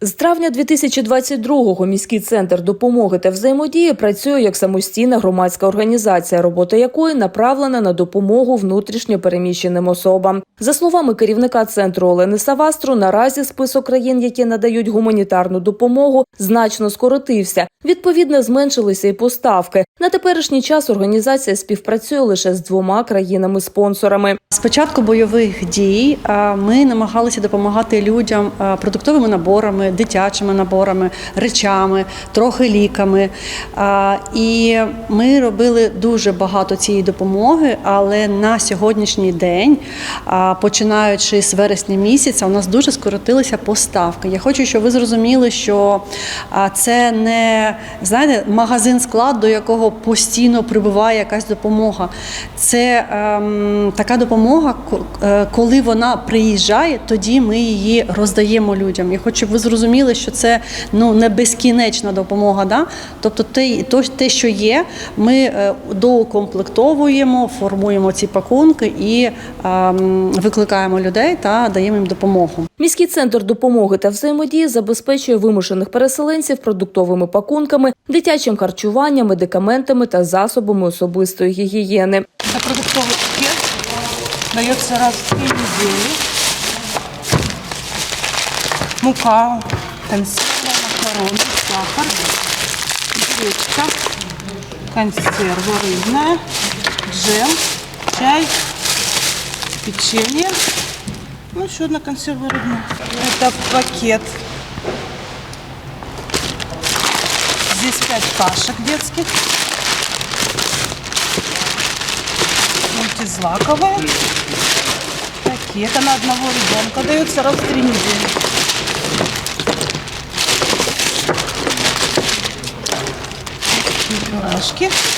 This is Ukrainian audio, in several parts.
З травня 2022-го міський центр допомоги та взаємодії працює як самостійна громадська організація, робота якої направлена на допомогу внутрішньо переміщеним особам. За словами керівника центру Олени Савастру, наразі список країн, які надають гуманітарну допомогу, значно скоротився. Відповідно, зменшилися і поставки. На теперішній час організація співпрацює лише з двома країнами-спонсорами. З початку бойових дій ми намагалися допомагати людям продуктовими наборами, дитячими наборами, речами, трохи ліками. І ми робили дуже багато цієї допомоги, але на сьогоднішній день, починаючи з вересня місяця, у нас дуже скоротилися поставки. Я хочу, щоб ви зрозуміли, що це не знаєте, магазин склад, до якого постійно прибуває якась допомога. Це ем, така допомога, е, коли вона приїжджає, тоді ми її роздаємо людям. Я хочу, щоб ви зрозуміли, що це ну не безкінечна допомога. Да? Тобто, те, те, що є, ми е, доукомплектовуємо, формуємо ці пакунки і ем, викликаємо людей та даємо їм допомогу. Міський центр допомоги та взаємодії забезпечує вимушених переселенців продуктовими пакунками, дитячим харчуванням, медикаментами та засобами особистої гігієни. Это продуктовый пакет. Дается раз в три недели. Мука, консервы, макароны, сахар, гречка, консерва рыбная, джем, чай, печенье. Ну, еще одна консерва рыбная. Это пакет. Здесь пять кашек детских. мультизлаковые. Такие. Это на одного ребенка дается раз в три недели. Пюрешки.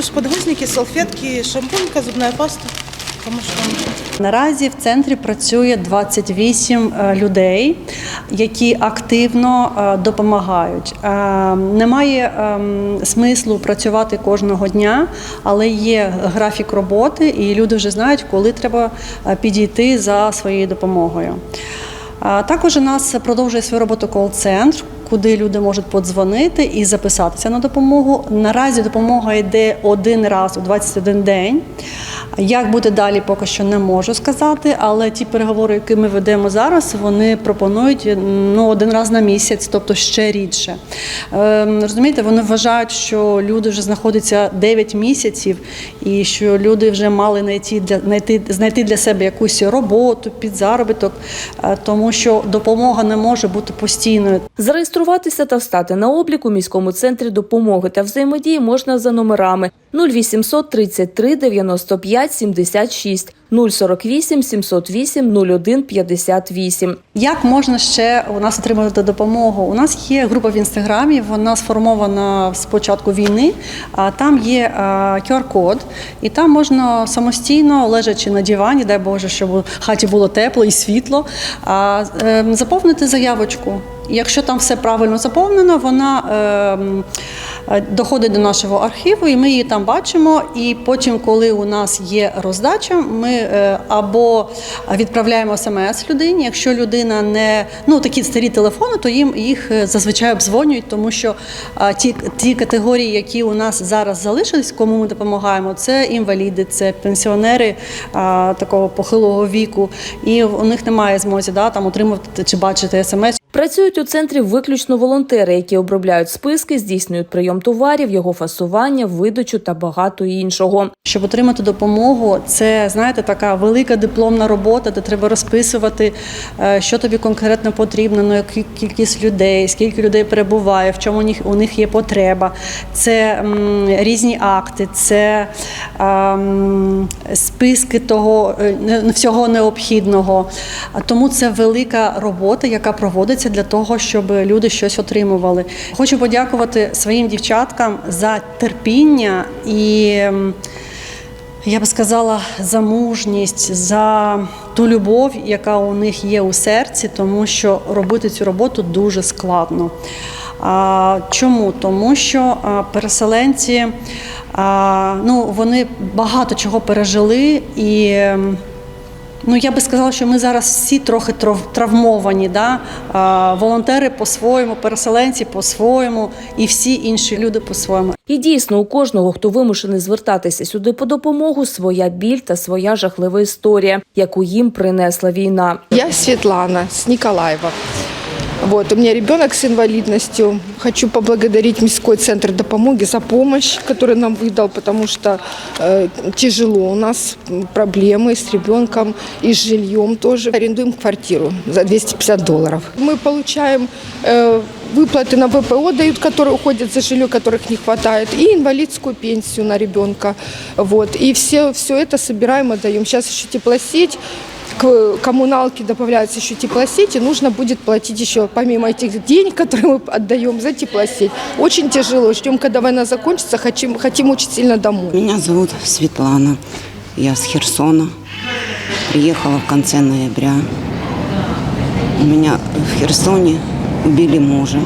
Плюс подгузники, салфетки, шампунька, зубная паста. Что нужно. Наразі в центрі працює 28 е, людей, які активно е, допомагають. Е, Немає ем, смислу працювати кожного дня, але є графік роботи, і люди вже знають, коли треба підійти за своєю допомогою. Також у нас продовжує свою роботу кол-центр, куди люди можуть подзвонити і записатися на допомогу. Наразі допомога йде один раз у 21 день. Як буде далі, поки що не можу сказати, але ті переговори, які ми ведемо зараз, вони пропонують ну, один раз на місяць, тобто ще рідше. Ем, розумієте, вони вважають, що люди вже знаходяться 9 місяців, і що люди вже мали знайти для знайти, знайти для себе якусь роботу, підзаробіток, е, тому що допомога не може бути постійною. Зареєструватися та встати на облік у міському центрі допомоги та взаємодії можна за номерами 0800 33 95 76 048 708 01 58. Як можна ще у нас отримати допомогу? У нас є група в інстаграмі, вона сформована з початку війни. А там є е, QR-код, і там можна самостійно, лежачи на дивані, дай Боже, щоб у хаті було тепло і світло, а, е, заповнити заявочку. Якщо там все правильно заповнено, вона ем, е, доходить до нашого архіву, і ми її там бачимо. І потім, коли у нас є роздача, ми е, або відправляємо смс людині. Якщо людина не ну такі старі телефони, то їм їх е, зазвичай обдзвонюють, тому що е, ті, ті категорії, які у нас зараз залишились, кому ми допомагаємо, це інваліди, це пенсіонери е, такого похилого віку, і у них немає змозі да, там отримувати чи бачити смс. Працюють у центрі виключно волонтери, які обробляють списки, здійснюють прийом товарів, його фасування, видачу та багато іншого. Щоб отримати допомогу, це знаєте, така велика дипломна робота, де треба розписувати, е, що тобі конкретно потрібно, на яку кількість людей, скільки людей перебуває, в чому у них, є потреба. Це м, різні акти, це ем, списки того е, всього необхідного. Тому це велика робота, яка проводиться для того, щоб люди щось отримували. Хочу подякувати своїм дівчаткам за терпіння і. я би сказала, за мужність, за ту любов, яка у них є у серці, тому що робити цю роботу дуже складно. Чому? Тому що переселенці ну, вони багато чого пережили і. Ну, я би сказала, що ми зараз всі трохи трав- травмовані. Да? А, волонтери по-своєму, переселенці по-своєму, і всі інші люди по-своєму. І дійсно, у кожного, хто вимушений звертатися сюди по допомогу, своя біль та своя жахлива історія, яку їм принесла війна. Я Світлана з Николаева. Вот, у меня ребенок с инвалидностью. Хочу поблагодарить Мирской центр допомоги за помощь, который нам выдал, потому что э, тяжело. У нас проблемы с ребенком и с жильем тоже. Арендуем квартиру за 250 долларов. Мы получаем э, выплаты на ВПО, дают, которые уходят за жилье, которых не хватает, и инвалидскую пенсию на ребенка. Вот. И все, все это собираем, отдаем. Сейчас еще теплосеть, к коммуналке добавляется еще теплосеть, и нужно будет платить еще, помимо этих денег, которые мы отдаем за теплосеть. Очень тяжело. Ждем, когда война закончится, хотим, хотим очень сильно домой. Меня зовут Светлана. Я с Херсона. Приехала в конце ноября. У меня в Херсоне убили мужа.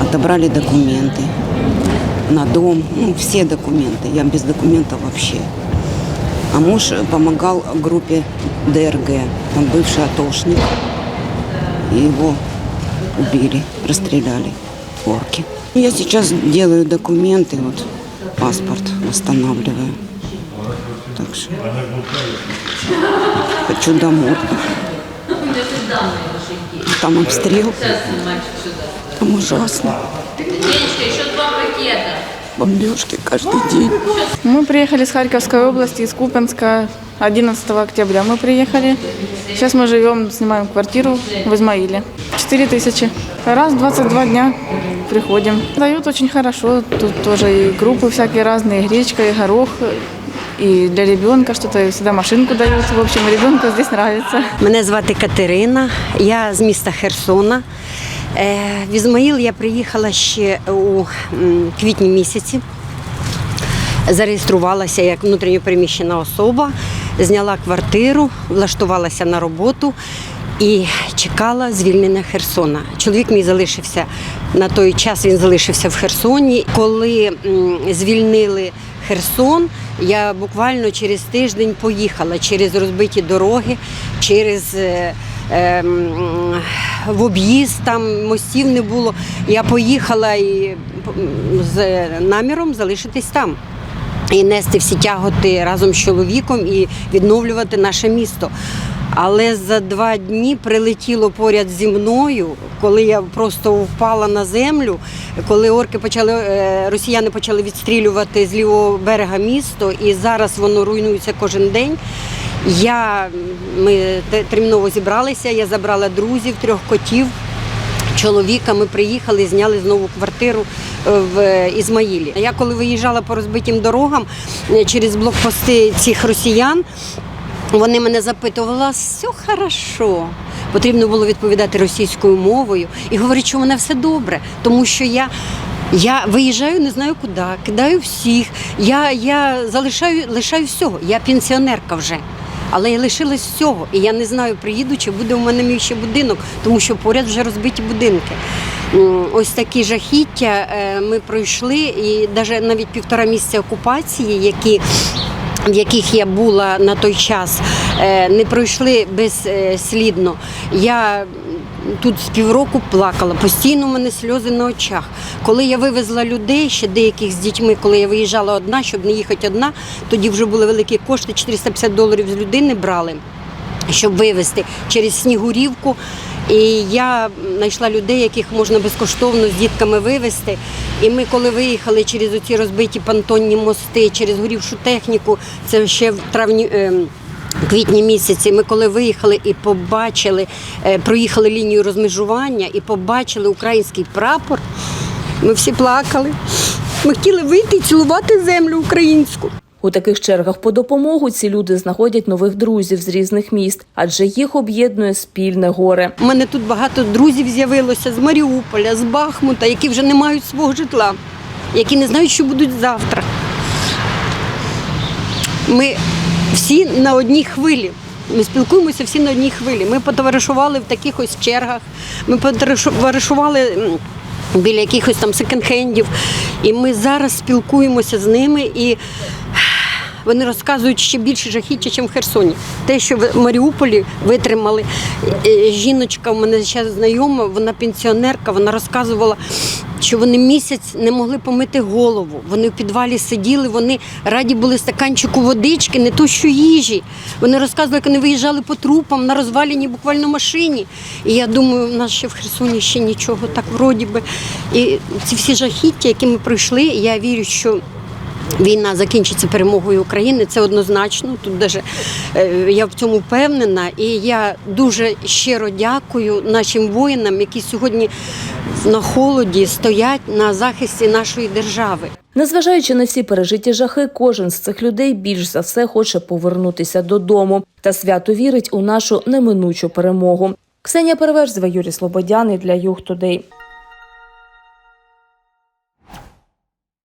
Отобрали документы на дом, ну, все документы. Я без документов вообще. А муж помогал группе ДРГ, там бывший атошник. И его убили, расстреляли орки. Я сейчас делаю документы, вот паспорт восстанавливаю. Так что хочу домой. Там обстрел. Там ужасно. Бомбежки каждый день. Мы приехали с Харьковской области, из Купенска 11 октября мы приехали. Сейчас мы живем, снимаем квартиру в Измаиле. 4 тысячи. Раз в 22 дня приходим. Дают очень хорошо. Тут тоже и крупы всякие разные, и гречка, и горох. И для ребенка что-то и всегда машинку дают. В общем, ребенку здесь нравится. Мене звати Катерина, я з міста Херсона. Е, В Ізмаїл я приїхала ще у квітні місяці. Зареєструвалася як внутрішньопереміщена особа, зняла квартиру, влаштувалася на роботу і чекала звільнення Херсона. Чоловік мій залишився на той час. Він залишився в Херсоні. Коли звільнили Херсон, я буквально через тиждень поїхала через розбиті дороги, через е, в об'їзд, там мостів не було. Я поїхала і з наміром залишитись там. І нести всі тяготи разом з чоловіком і відновлювати наше місто. Але за два дні прилетіло поряд зі мною, коли я просто впала на землю, коли орки почали, е, росіяни почали відстрілювати з лівого берега місто, і зараз воно руйнується кожен день. Я, ми терміново зібралися, я забрала друзів, трьох котів, чоловіка. Ми приїхали, зняли знову квартиру е, в Ізмаїлі. Я коли виїжджала по розбитим дорогам е, через блокпости цих росіян, вони мене запитували, все хорошо. Потрібно було відповідати російською мовою і говорити, що у мене все добре, тому що я. Я виїжджаю, не знаю куди, кидаю всіх. Я, я залишаю лишаю всього. Я пенсіонерка вже. Але я лишилась всього. І я не знаю, приїду, чи буде у мене мій ще будинок, тому що поряд вже розбиті будинки. Ось такі жахіття е, ми пройшли, і навіть навіть півтора місяця окупації, які в яких я була на той час, е, не пройшли безслідно. Я тут з півроку плакала, постійно у мене сльози на очах. Коли я вивезла людей, ще деяких з дітьми, коли я виїжджала одна, щоб не їхати одна, тоді вже були великі кошти, 450 доларів з людини брали щоб вивезти через Снігурівку. І я знайшла людей, яких можна безкоштовно з дітками вивезти. І ми, коли виїхали через оці розбиті понтонні мости, через горівшу техніку, це ще в травні. Квітні місяці ми коли виїхали і побачили, е, проїхали лінію розмежування і побачили український прапор, ми всі плакали. Ми хотіли вийти і цілувати землю українську. У таких чергах по допомогу ці люди знаходять нових друзів з різних міст, адже їх об'єднує спільне горе. У мене тут багато друзів з'явилося з Маріуполя, з Бахмута, які вже не мають свого житла, які не знають, що будуть завтра. Ми всі на одній хвилі. Ми спілкуємося всі на одній хвилі. Ми потоваришували в таких ось чергах, ми потоваришували біля якихось там секонд-хендів. І ми зараз спілкуємося з ними і. Вони розказують ще більше жахіття, ніж в Херсоні. Те, що в Маріуполі витримали. Е, Жіночка, у мене ще знайома, вона пенсіонерка, вона розказувала, що вони місяць не могли помити голову. Вони в підвалі сиділи, вони раді були стаканчику водички, не то що їжі. Вони розказували, як вони виїжджали по трупам на розваленій буквально машині. І я думаю, в нас ще в Херсоні ще нічого так вроді би. І ці всі жахіття, які ми пройшли, я вірю, що. Війна закінчиться перемогою України, це однозначно. Тут даже е, я в цьому впевнена. І я дуже щиро дякую нашим воїнам, які сьогодні на холоді стоять на захисті нашої держави. Незважаючи на всі пережиті жахи, кожен з цих людей більш за все хоче повернутися додому та свято вірить у нашу неминучу перемогу. Ксенія Переверзева, Юрій Слободяний для Юг Тудей.